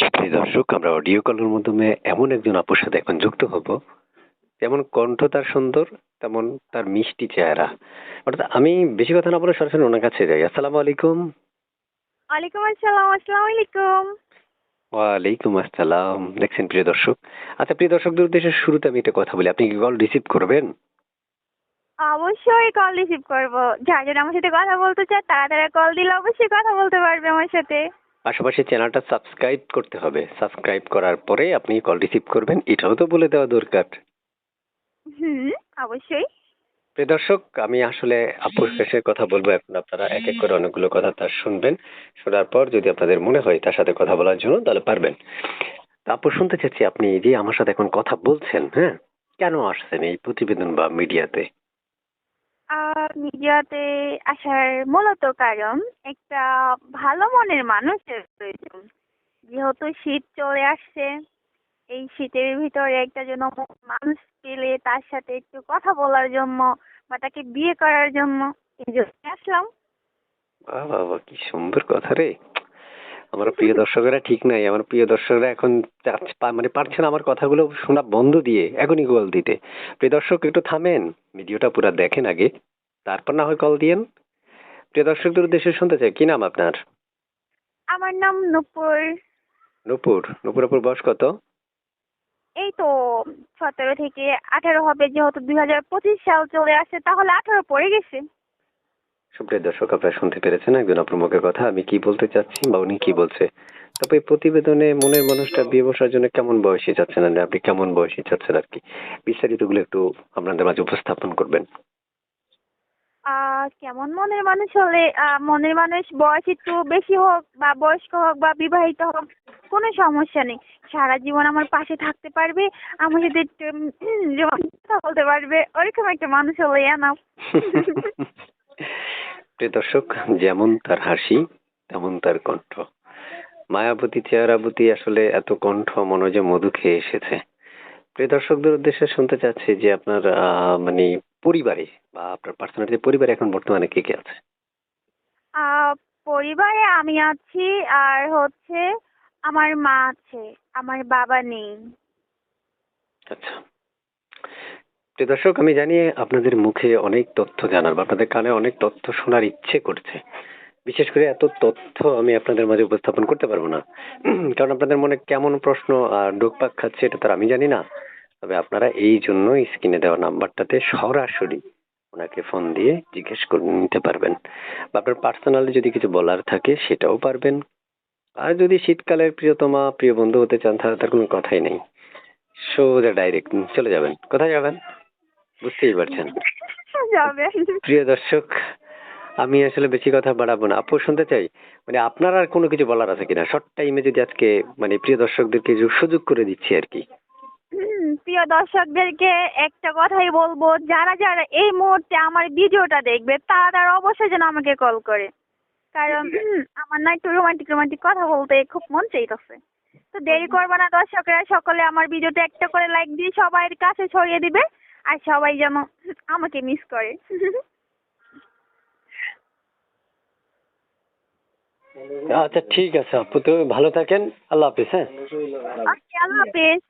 সুপ্রিয় দর্শক আমরা অডিও কলের মাধ্যমে এমন একজন আপুর সাথে এখন যুক্ত হব। যেমন কণ্ঠ তার সুন্দর তেমন তার মিষ্টি চেহারা। অর্থাৎ আমি বেশি কথা না বলে সরাসরি ওনার কাছে যাই। আসসালামু আলাইকুম। ওয়ালাইকুম আসসালাম আসসালামু আলাইকুম। ওয়ালাইকুম আসসালাম। দেখছেন প্রিয় দর্শক? আচ্ছা প্রিয় দর্শকদের উদ্দেশ্যে শুরুতে আমি একটা কথা বলি। আপনি কি কল রিসিভ করবেন? অবশ্যই কল রিসিভ করব। যারা যারা আমার সাথে কথা বলতে চায় তারা তারা কল দিলে অবশ্যই কথা বলতে পারবে আমার সাথে। পাশাপাশি চ্যানেলটা সাবস্ক্রাইব করতে হবে। সাবস্ক্রাইব করার পরে আপনি কল রিসিভ করবেন এটাও তো বলে দেওয়া দরকার। হুম অবশ্যই। প্রিয় দর্শক আমি আসলে আপুর শেষে কথা বলব এখন। আপনারা এক এক করে অনেকগুলো কথা তার শুনবেন। শোনার পর যদি আপনাদের মনে হয় তার সাথে কথা বলার জন্য তাহলে পারবেন। তা আপু শুনতে চাচ্ছি আপনি যে আমার সাথে এখন কথা বলছেন হ্যাঁ? কেন আসছেন এই প্রতিবেদন বা মিডিয়াতে মিডিয়াতে আসার মূলত কারণ একটা ভালো মনের মানুষের প্রয়োজন। যেহেতু শীত চলে আসছে, এই শীতের ভিতরে একটা যেন মানুষ পেলে তার সাথে একটু কথা বলার জন্য বা তাকে বিয়ে করার জন্য, এই জন্য আসলাম। বাহ বাহ, কি সুন্দর কথা রে। আমার প্রিয় দর্শকেরা ঠিক নাই। আমার প্রিয় দর্শকরা এখন মানে পারছে না আমার কথাগুলো শোনা বন্ধ দিয়ে এখনই কল দিতে। প্রিয় দর্শক একটু থামেন। ভিডিওটা পুরো দেখেন আগে। তারপর না হয় কল দিয়েন। প্রিয় দর্শকদের উদ্দেশ্যে শুনতে চাই। কি নাম আপনার? আমার নাম নূপুর। নূপুর। নূপুর আপুর বয়স কত? এই তো সতেরো থেকে আঠারো হবে। যেহেতু দুই হাজার পঁচিশ সাল চলে আসছে তাহলে আঠারো পড়ে গেছে। সুপ্রিয় দর্শক আপনারা শুনতে পেরেছেন একজন আপুর মুখের কথা। আমি কি বলতে চাচ্ছি বা উনি কি বলছে? তবে প্রতিবেদনে মনের মানুষটা বিয়ে বসার জন্য কেমন বয়সী চাচ্ছেন আর আপনি কেমন বয়সী চাচ্ছেন আর কি? বিস্তারিতগুলো একটু আপনাদের মাঝে উপস্থাপন করবেন। কেমন মনের মানুষ হলে মনের মানুষ বয়স একটু বেশি হোক বা বয়স্ক হোক বা বিবাহিত হোক কোনো সমস্যা নেই। সারা জীবন আমার পাশে থাকতে পারবে আমার সাথে বলতে পারবে ওরকম একটা মানুষ হলে এনাফ। প্রিয় দর্শক যেমন তার হাসি তেমন তার কণ্ঠ। মায়াবতী চেহারাবতী আসলে এত কণ্ঠ মনে যে মধু খেয়ে এসেছে। প্রিয় দর্শকদের উদ্দেশ্যে শুনতে চাচ্ছি যে আপনার মানে পরিবারে বা আপনার পার্সোনালিটি পরিবারে এখন বর্তমানে কে কে আছে? পরিবারে আমি আছি আর হচ্ছে আমার মা আছে আমার বাবা নেই। আচ্ছা। দর্শক, আমি জানি আপনাদের মুখে অনেক তথ্য জানার বা আপনাদের কানে অনেক তথ্য শোনার ইচ্ছে করছে। বিশেষ করে এত তথ্য আমি আপনাদের মাঝে উপস্থাপন করতে পারব না। কারণ আপনাদের মনে কেমন প্রশ্ন আর ডোকপাক খাচ্ছে এটা তো আমি জানি না। তবে আপনারা এই জন্য স্ক্রিনে দেওয়া নাম্বারটাতে সরাসরি ওনাকে ফোন দিয়ে জিজ্ঞেস করে নিতে পারবেন। বা আপনার পার্সোনালি যদি কিছু বলার থাকে সেটাও পারবেন। আর যদি শীতকালের প্রিয়তমা, প্রিয় বন্ধু হতে চান, তাহলে তার কোনো কথাই নেই। সোজা ডাইরেক্ট চলে যাবেন। কোথায় যাবেন? বুঝতেই পারছেন। প্রিয় দর্শক আমি আসলে বেশি কথা বাড়াবো না। আপু শুনতে চাই? মানে আপনার আর কোনো কিছু বলার আছে কিনা? শর্ট টাইমে যদি আজকে মানে প্রিয় দর্শকদেরকে কিছু সুযোগ করে দিচ্ছি আর কি। প্রিয় দর্শকদেরকে একটা কথাই বলব যারা যারা এই মুহূর্তে আমার ভিডিওটা দেখবে তারা তারা অবশ্যই যেন আমাকে কল করে। কারণ আমার না একটু রোমান্টিক রোমান্টিক কথা বলতে খুব মন চাইতেছে। তো দেরি করবে না দর্শকরা সকলে আমার ভিডিওতে একটা করে লাইক দিয়ে সবার কাছে ছড়িয়ে দিবে। আর সবাই যেন আমাকে মিস করে। আচ্ছা ঠিক আছে আপু তো ভালো থাকেন। আল্লাহ হাফিজ হ্যাঁ? আল্লাহ হাফেজ।